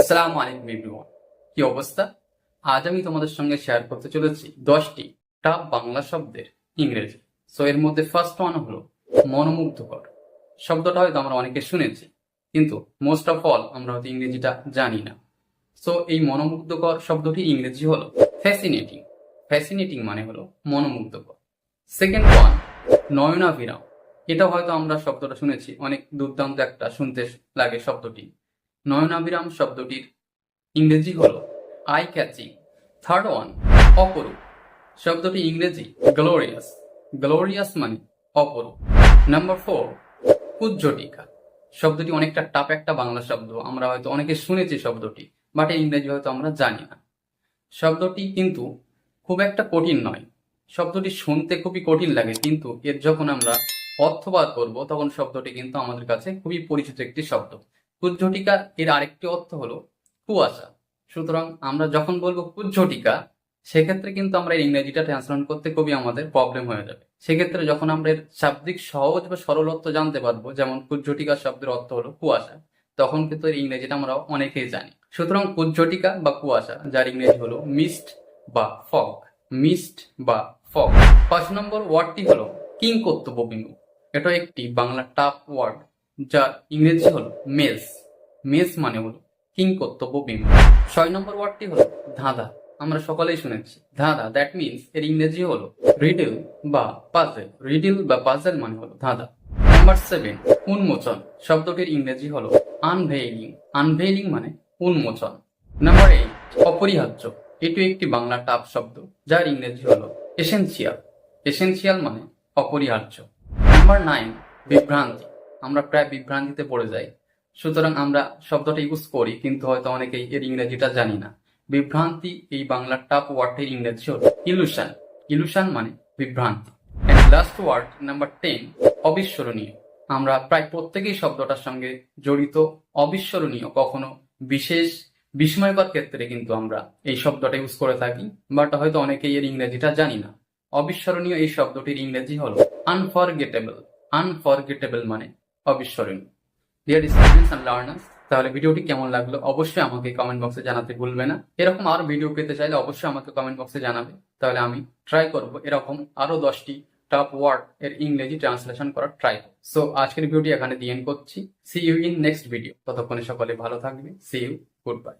আসসালামু আলাইকুম এভরিওয়ান কি অবস্থা? আজ আমি তোমাদের সঙ্গে শেয়ার করতে চলেছি দশটি টাপ বাংলা শব্দের ইংরেজি। সো এর মধ্যে ফার্স্ট ওয়ান হলো মনোমুগ্ধকর। শব্দটা হয়তো আমরা অনেকে শুনেছি, কিন্তু মোস্ট অফ অল আমরা হয়তো ইংরেজিটা জানি না। সো এই মনোমুগ্ধকর শব্দটি ইংরেজি হলো ফ্যাসিনেটিং ফ্যাসিনেটিং মানে হলো মনোমুগ্ধকর। সেকেন্ড ওয়ান নয়নাভিরাম। এটা হয়তো আমরা শব্দটা শুনেছি, অনেক দুর্দান্ত একটা শুনতে লাগে শব্দটি। নয়নাভিরাম শব্দটির ইংরেজি হল আই ক্যাচিং থার্ড ওয়ান অপরূপ। শব্দটি ইংরেজি গ্লোরিয়াস গ্লোরিয়াস মানে অপরূপ। নাম্বার ফোর উজ্জ্বটিকা শব্দটি অনেকটা টাপ একটা বাংলা শব্দ, আমরা হয়তো অনেকে শুনেছি শব্দটি বাট ইংরেজি হয়তো আমরা জানি না। শব্দটি কিন্তু খুব একটা কঠিন নয়। শব্দটি শুনতে খুবই কঠিন লাগে, কিন্তু এর যখন আমরা অর্থবাদ করব, তখন শব্দটি কিন্তু আমাদের কাছে খুবই পরিচিত একটি শব্দ। কুজ্ঝটিকা এর আরেকটি অর্থ হলো কুয়াশা। সুতরাং আমরা যখন বলব কুজ্ঝটিকা সেক্ষেত্রে কিন্তু আমরা ইংরেজিটা ট্রান্সলেট করতে খুবই আমাদের প্রবলেম হয়ে যাবে। সেক্ষেত্রে যখন আমরা এর শাব্দিক সহজ বা সরল অর্থ জানতে পারব, যেমন কুজ্ঝটিকা শব্দের অর্থ হলো কুয়াশা, তখন কিন্তু এর ইংরেজিটা আমরা অনেকেই জানি। সুতরাং কুজ্ঝটিকা বা কুয়াশা, যার ইংরেজি হলো মিস্ট বা ফগ মিস্ট বা ফগ পাঁচ নম্বর ওয়ার্ডটি হলো কিং কর্তব্য এটা একটি বাংলা টাপ ওয়ার্ড যার ইংরেজি হল মেজ মেজ মানে হলো কিং কর্তব্য বিন্দু ছয় নম্বর ওয়ার্ডটি হলো ধাঁধা। আমরা সকলেই শুনেছি, ধাঁধা দ্যাট মিনস এর ইংরেজি হলো রিডল বা পাজেল রিডিল বা পাজেল মানে হলো ধাঁধা। নাম্বার সেভেন উন্মোচন। শব্দটির ইংরেজি হলো আনভেইলিং আনভেইলিং মানে উন্মোচন। নাম্বার এইট অপরিহার্য। এটি একটি বাংলা টাপ শব্দ, যার ইংরেজি হলো এসেনশিয়াল এসেনশিয়াল মানে অপরিহার্য। নাম্বার নাইন বিভ্রান্তি। আমরা প্রায় বিভ্রান্তিতে পড়ে যাই। সুতরাং আমরা শব্দটা ইউজ করি, কিন্তু হয়তো অনেকেই এর ইংরেজিটা জানি না। বিভ্রান্তি এই বাংলার টাপ ওয়ার্ডটির ইংরেজি হল ইলুশন ইলুশন মানে বিভ্রান্তি। লাস্ট ওয়ার্ড নাম্বার টেন অবিস্মরণীয়। আমরা প্রায় প্রত্যেকেই শব্দটার সঙ্গে জড়িত, অবিস্মরণীয়, কখনো বিশেষ, বিস্ময়কর ক্ষেত্রে কিন্তু আমরা এই শব্দটা ইউজ করে থাকি বাট হয়তো অনেকেই এর ইংরেজিটা জানি না। অবিস্মরণীয় এই শব্দটির ইংরেজি হলো আনফরগেটেবল আনফরগেটেবল মানে অবিস্মরণীয়। ডিয়ার স্টুডেন্টস অ্যান্ড লার্নার্স তাহলে ভিডিওটি কেমন লাগল? অবশ্যই আমাকে কমেন্ট বক্সে জানাতে ভুলবে না। এরকম আরও ভিডিও পেতে চাইলে অবশ্যই আমাকে কমেন্ট বক্সে জানাবে। তাহলে আমি ট্রাই করব এরকম আরও দশটি টপ ওয়ার্ড এর ইংরেজি ট্রান্সলেশন করার ট্রাই সো আজকের ভিডিওটি এখানে দিয়ে করছি। See you in next video ততক্ষণে সকলে ভালো থাকবে। C you good bye